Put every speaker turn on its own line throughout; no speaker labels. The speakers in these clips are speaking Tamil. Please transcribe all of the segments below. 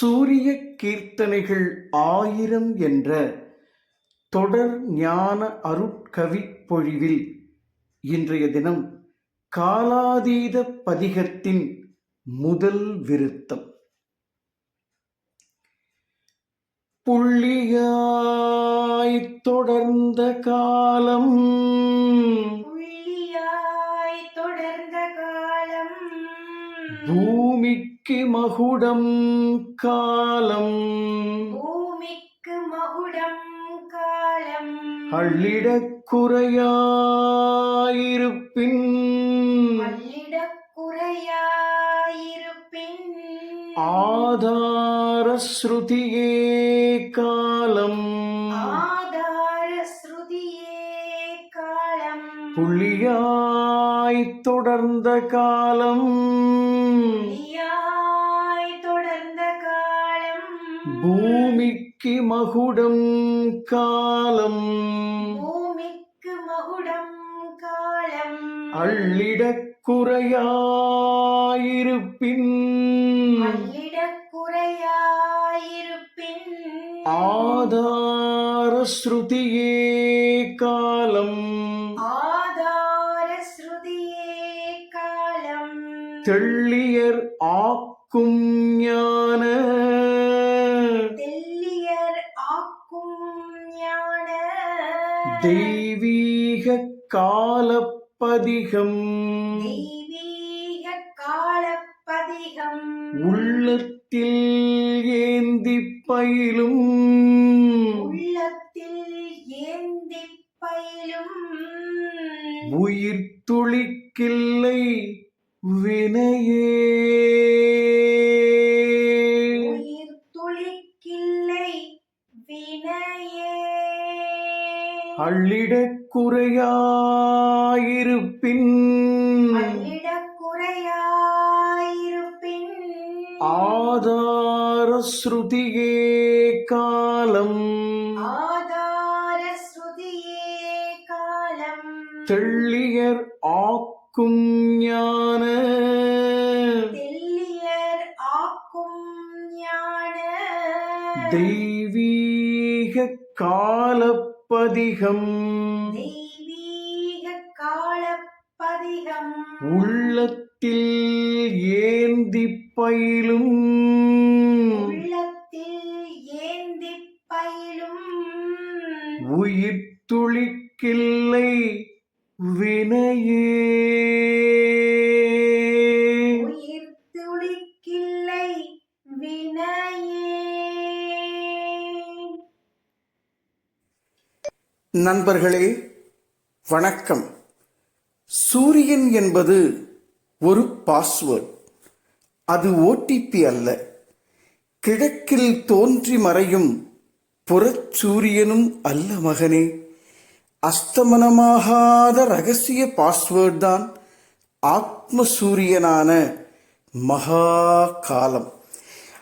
சூரிய கீர்த்தனைகள் ஆயிரம் என்ற தொடர் ஞான அருட்கவி பொழிவில் இன்றைய தினம் காலாதீத பதிகத்தின் முதல் விருத்தம். புள்ளியாய் தொடர்ந்த காலம்.
காலம்.
பூமிக்கு மகுடம் காலம்.
பூமிக்கு மகுடம் காலம்.
அள்ளிடக் குறையாயிருப்பின்.
பள்ளிடக் குறையாயிருப்பின்.
ஆதார ஸ்ருதியே காலம்.
ஆதார ஸ்ருதியே காலம்.
புள்ளியாய் தொடர்ந்த காலம்.
புள்ளியாய்
பூமிக்கு மகுடம் காலம்.
பூமிக்கு மகுடம் காலம்.
அள்ளிடக் குறையாயிருப்பின்.
பள்ளிடக் குறையாயிருப்பின்.
ஆதார ஸ்ருதியே காலம்.
ஆதார ஸ்ருதியே காலம்.
தெள்ளியர் ஆக்கும் தெய்வீக காலப்பதிகம்.
தெய்வீக காலப்பதிகம்.
உள்ளத்தில் ஏந்தி பயிலும்.
உள்ளத்தில் ஏந்தி பயிலும்.
உயிர் துளிக்கில்லை வினையே. அள்ளிடக் குறையாயிருப்பின்
குறையாயிருப்பின்
ஆதார ஸ்ருதியே காலம்
ஆதார ஸ்ருதியே காலம்
தெள்ளியர் ஆக்கும் ஞான
தெல்லியர் ஆக்கும் ஞான
தெய்வீக காலப்பதிகம்.
தெய்வீக காலப்பதிகம்.
உள்ளத்தில் ஏந்தி பயிலும்.
உள்ளத்தில் ஏந்தி பயிலும்.
உயிர் துளிக்கில்லை வினையே. நண்பர்களே வணக்கம். சூரியன் என்பது ஒரு பாஸ்வேர்ட் அது ஓடிபி அல்ல. கிழக்கில் தோன்றி மறையும் புறச்சூரியனும் அல்ல மகனே. அஸ்தமனமாகாத ரகசிய பாஸ்வேர்ட் தான் ஆத்ம சூரியனான மகா காலம்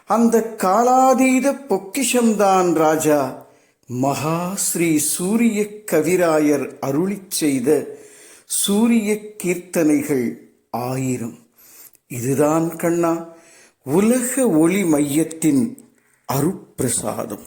அந்த காலாதீத பொக்கிஷம்தான் ராஜா. மகா ஸ்ரீ சூரிய கவிராயர் அருளிச் செய்த சூரிய கீர்த்தனைகள் ஆயிரம். இதுதான் கண்ணா உலக ஒளி மையத்தின் அருப்பிரசாதம்